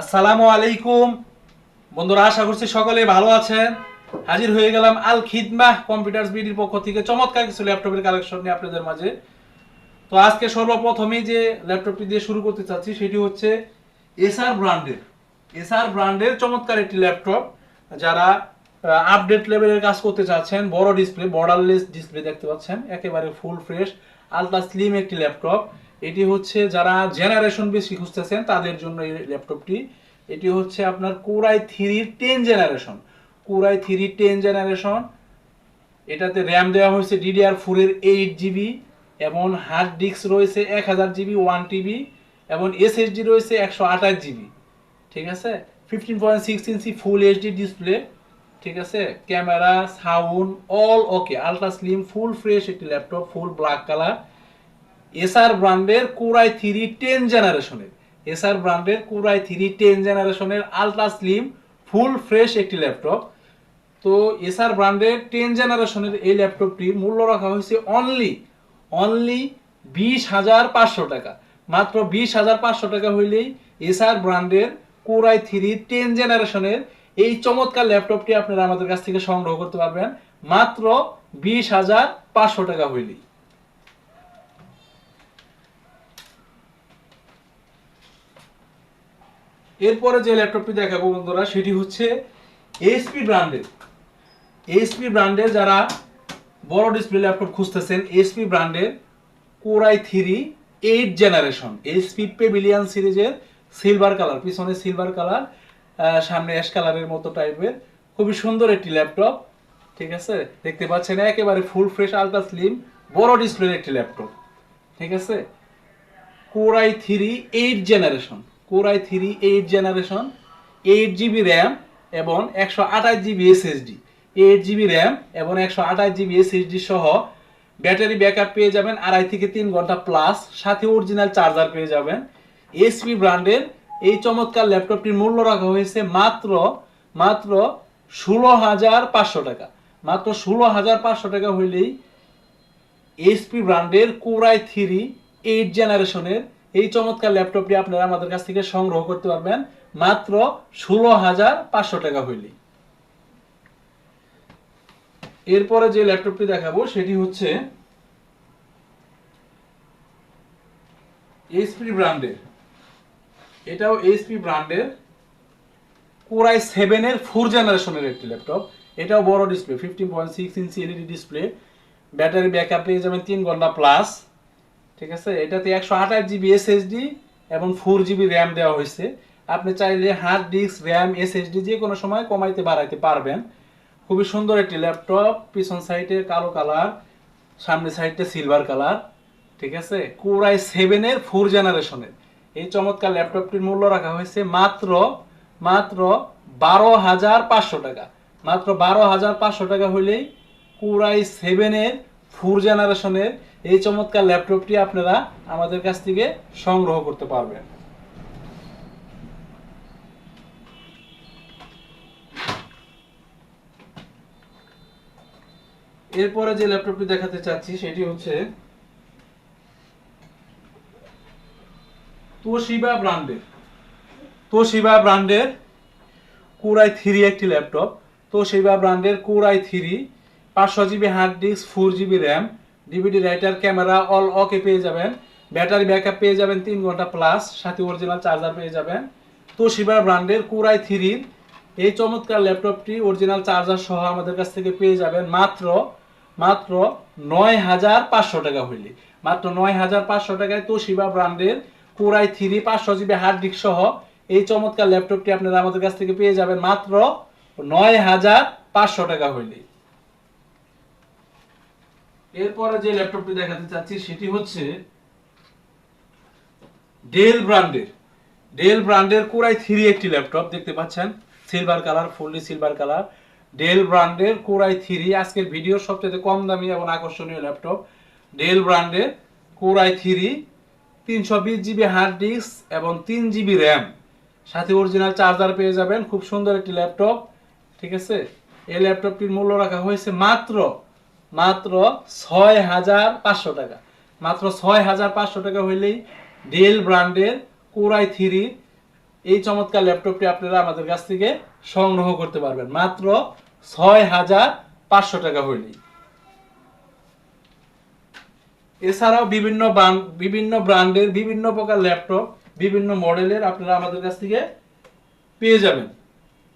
আসসালামু আলাইকুম। বন্ধুরা, আশা করছি সকলে ভালো আছেন। হাজির হয়ে গেলাম আল খিদমাহ কম্পিউটার বিডির পক্ষ থেকে। চমৎকার কিছু ল্যাপটপের কালেকশন নিয়ে আপনাদের মাঝে। তো আজকে সর্বপ্রথমেই যে ল্যাপটপটি দিয়ে শুরু করতে চাচ্ছি, সেটি হচ্ছে এসআর ব্র্যান্ডের। এসআর ব্র্যান্ডের চমৎকার একটি ল্যাপটপ। যারা আপডেট লেভেলের কাজ করতে চাচ্ছেন, বড় ডিসপ্লে বর্ডারলেস ডিসপ্লে দেখতে পাচ্ছেন। একেবারে ফুল ফ্রেশ আলট্রা স্লিম একটি ল্যাপটপ। এটি হচ্ছে যারা জেনারেশন বেশি খুঁজতেছেন, তাদের জন্য এই ল্যাপটপটি এটি হচ্ছে আপনার core i three ten generation core i three ten generation এটাতে র্যাম দেওয়া হয়েছে ডিডিআর ফোরের এইট জিবি এবং হার্ড ডিস্ক রয়েছে এক হাজার জিবি ওয়ান টিবি এবং এসএসডি রয়েছে একশো আঠাশ জিবি ঠিক আছে? Fifteen point six inch full HD display ঠিক আছে? Camera sound all okay ultra slim full fresh একটি laptop full black colour SR ব্র্যান্ডের কোরাই থ্রি টেন জেনারেশনের এসআর ব্র্যান্ডের কোরাই থ্রি টেন জেনারেশনের আলট্রা স্লিম ফুল ফ্রেশ একটি laptop তো SR ব্র্যান্ডের টেন জেনারেশনের এই ল্যাপটপটির মূল্য রাখা হয়েছে অনলি অনলি বিশ হাজার পাঁচশো টাকা। মাত্র বিশ হাজার পাঁচশো টাকা হইলেই এসআর ব্র্যান্ডের কোরাই থ্রি টেন জেনারেশনের এই চমৎকার ল্যাপটপটি আপনারা আমাদের কাছ থেকে সংগ্রহ করতে পারবেন। মাত্র বিশ হাজার পাঁচশো টাকা হইলেই। এরপরে যে ল্যাপটপটি দেখাবো বন্ধুরা, সেটি হচ্ছে এইচপি ব্র্যান্ডের এইচপি ব্র্যান্ডের যারা বড় ডিসপ্লে ল্যাপটপ খুঁজতেছেন এইচপি ব্র্যান্ডের core i three eight generation HP pavilion সিরিজের সিলভার কালার পিছনে সিলভার কালার সামনে অ্যাশ কালারের মতো টাইপের খুবই সুন্দর একটি ল্যাপটপ ঠিক আছে? দেখতে পাচ্ছেন, একেবারে ফুল ফ্রেশ আলট্রা স্লিম বড় ডিসপ্লের একটি ল্যাপটপ ঠিক আছে? Core i three eight generation core i three eight generation, eight GB RAM এবং একশো আঠাশ GB SSD. Eight GB RAM এবং একশো আঠাশ জিবি এসএসডি সহ ব্যাটারি ব্যাকআপ পেয়ে যাবেন আড়াই থেকে তিন ঘণ্টা প্লাস সাথে অরিজিনাল চার্জার পেয়ে যাবেন। এসপি ব্র্যান্ডের এই চমৎকার ল্যাপটপটির মূল্য রাখা হয়েছে মাত্র মাত্র ষোলো হাজার পাঁচশো টাকা। মাত্র ষোলো হাজার পাঁচশো টাকা হইলেই এইচপি ব্র্যান্ডের কোরাই থ্রি এইট জেনারেশনের এই চমৎকার ল্যাপটপটি আপনারা আমাদের কাছ থেকে সংগ্রহ করতে পারবেন মাত্র ষোলো হাজার পাঁচশো টাকা হইলে। এরপরে যে ল্যাপটপটি দেখাবো, সেটি হচ্ছে এইচপি ব্র্যান্ডের। এটাও এইচপি ব্র্যান্ডের কোরাই সেভেনের ফোর জেনারেশনের একটি ল্যাপটপ। এটাও বড় display fifteen point six inch LED display battery backup পেয়ে যাবেন তিন ঘণ্টা প্লাস ঠিক আছে? এটাতে একশো আঠাশ জিবি এসএসডি এবং ফোর জিবি র্যাম দেওয়া হয়েছে। আপনি চাইলে হার্ড ডিস্ক র্যাম এসএসডি যে কোনো সময় কমাইতে বাড়াইতে পারবেন। খুবই সুন্দর একটি ল্যাপটপ পিছন সাইডে কালো কালার সামনে সাইডে সিলভার কালার ঠিক আছে? কোরাই সেভেনের ফোর জেনারেশনের এই চমৎকার ল্যাপটপটির মূল্য রাখা হয়েছে মাত্র মাত্র বারো হাজার পাঁচশো টাকা। মাত্র বারো হাজার পাঁচশো টাকা হইলেই কোরাই সেভেনের ফোর জেনারেশনের এই চমৎকার ল্যাপটপটি আপনারা আমাদের কাছ থেকে সংগ্রহ করতে পারবেন। এরপরে যে ল্যাপটপটি দেখাতে চাচ্ছি, সেটি হচ্ছে তোশিবা ব্র্যান্ডের। তোশিবা ব্র্যান্ডের কোরাই থ্রি একটি ল্যাপটপ। তোশিবা ব্র্যান্ডের কোরাই থ্রি, পাঁচশো GB hard disk, four GB RAM DVD writer camera all okay পেয়ে যাবেন। ব্যাটারি ব্যাকআপ পেয়ে যাবেন তিন ঘণ্টা প্লাস সাথে অরিজিনাল চার্জার পেয়ে যাবেন। তোশিবা ব্র্যান্ডের কুরাই থ্রির এই চমৎকার ল্যাপটপটি অরিজিনাল চার্জার সহ আমাদের কাছ থেকে পেয়ে যাবেন মাত্র মাত্র নয় হাজার পাঁচশো টাকা হইলে। মাত্র নয় হাজার পাঁচশো টাকায় তোশিবা ব্র্যান্ডের কুরাই থ্রি পাঁচশো জিবি হার্ড ডিস্ক সহ এই চমৎকার ল্যাপটপটি আপনারা আমাদের কাছ থেকে পেয়ে যাবেন মাত্র নয় হাজার পাঁচশো টাকা হইলে। এরপরে যে ল্যাপটপটি দেখাতে চাচ্ছি সেটি হচ্ছে ডেল ব্র্যান্ডের। ডেল ব্র্যান্ডের কোরাই থ্রি একটি ল্যাপটপ, দেখতে পাচ্ছেন? Silver colour fully silver colour Dell ব্র্যান্ডের কোরাই থ্রি আজকের ভিডিওর সবচেয়ে কম দামি এবং আকর্ষণীয় ল্যাপটপ। ডেল ব্র্যান্ডের কোরাই থ্রি তিনশো বিশ জিবি হার্ড ডিস্ক এবং তিন জিবি র্যাম সাথে অরিজিনাল চার্জার পেয়ে যাবেন, খুব সুন্দর একটি ল্যাপটপ, ঠিক আছে? এই ল্যাপটপটির মূল্য রাখা হয়েছে মাত্র মাত্র ছয় হাজার পাঁচশো টাকা। মাত্র ছয় হাজার পাঁচশো টাকা হইলেই ডেল ব্র্যান্ডের কোরাই থ্রি এই চমৎকার ল্যাপটপটি আপনারা আমাদের কাছ থেকে সংগ্রহ করতে পারবেন। মাত্র ছয় হাজার পাঁচশো টাকা হইলেই। এছাড়াও বিভিন্ন বিভিন্ন ব্র্যান্ডের বিভিন্ন প্রকার ল্যাপটপ, বিভিন্ন মডেলের আপনারা আমাদের কাছ থেকে পেয়ে যাবেন।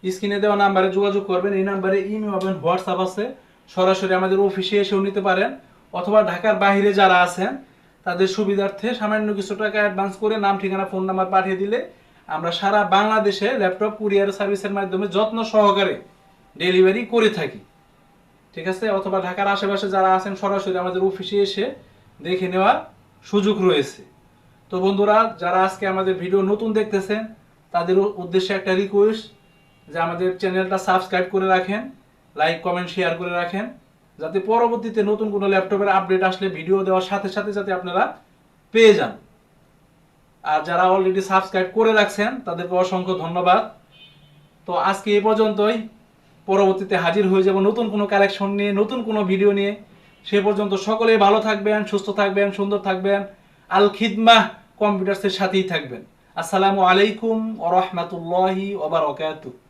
স্ক্রিনে দেওয়া নাম্বারে যোগাযোগ করবেন, এই নাম্বারে ইমেল পাবেন হোয়াটসঅ্যাপ আছে। সরাসরি আমাদের অফিসে এসেও নিতে পারেন, অথবা ঢাকার বাইরে যারা আছেন, তাদের সুবিধার্থে সামান্য কিছু টাকা অ্যাডভান্স করে নাম, ঠিকানা ফোন নাম্বার পাঠিয়ে দিলে আমরা সারা বাংলাদেশে ল্যাপটপ কুরিয়ার সার্ভিসের মাধ্যমে যত্ন সহকারে ডেলিভারি করে থাকি। ঠিক আছে? অথবা ঢাকার আশেপাশে যারা আছেন, সরাসরি আমাদের অফিসে এসে দেখে নেওয়ার সুযোগ রয়েছে। তো বন্ধুরা, যারা আজকে আমাদের ভিডিও নতুন দেখতেছেন, তাদের উদ্দেশ্যে একটা রিকোয়েস্ট যে আমাদের চ্যানেলটা সাবস্ক্রাইব করে রাখেন। লাইক কমেন্ট শেয়ার করে রাখেন। যাতে পরবর্তীতে নতুন কোনো ল্যাপটপের আপডেট আসলে ভিডিও দেওয়ার সাথে সাথে যাতে আপনারা পেয়ে যান। আর যারা অলরেডি সাবস্ক্রাইব করে রাখছেন, তাদেরকে অসংখ্য ধন্যবাদ। তো আজকে এ পর্যন্তই। পরবর্তীতে হাজির হয়ে যাব নতুন কোনো কালেকশন নিয়ে, নতুন কোনো ভিডিও নিয়ে। সে পর্যন্ত সকলেই ভালো থাকবেন, সুস্থ থাকবেন, সুন্দর থাকবেন। আল খিদমাহ কম্পিউটার্সের সাথেই থাকবেন। আসসালামু আলাইকুম ও ওরহমতুল্লাহি ওবারকাতুহ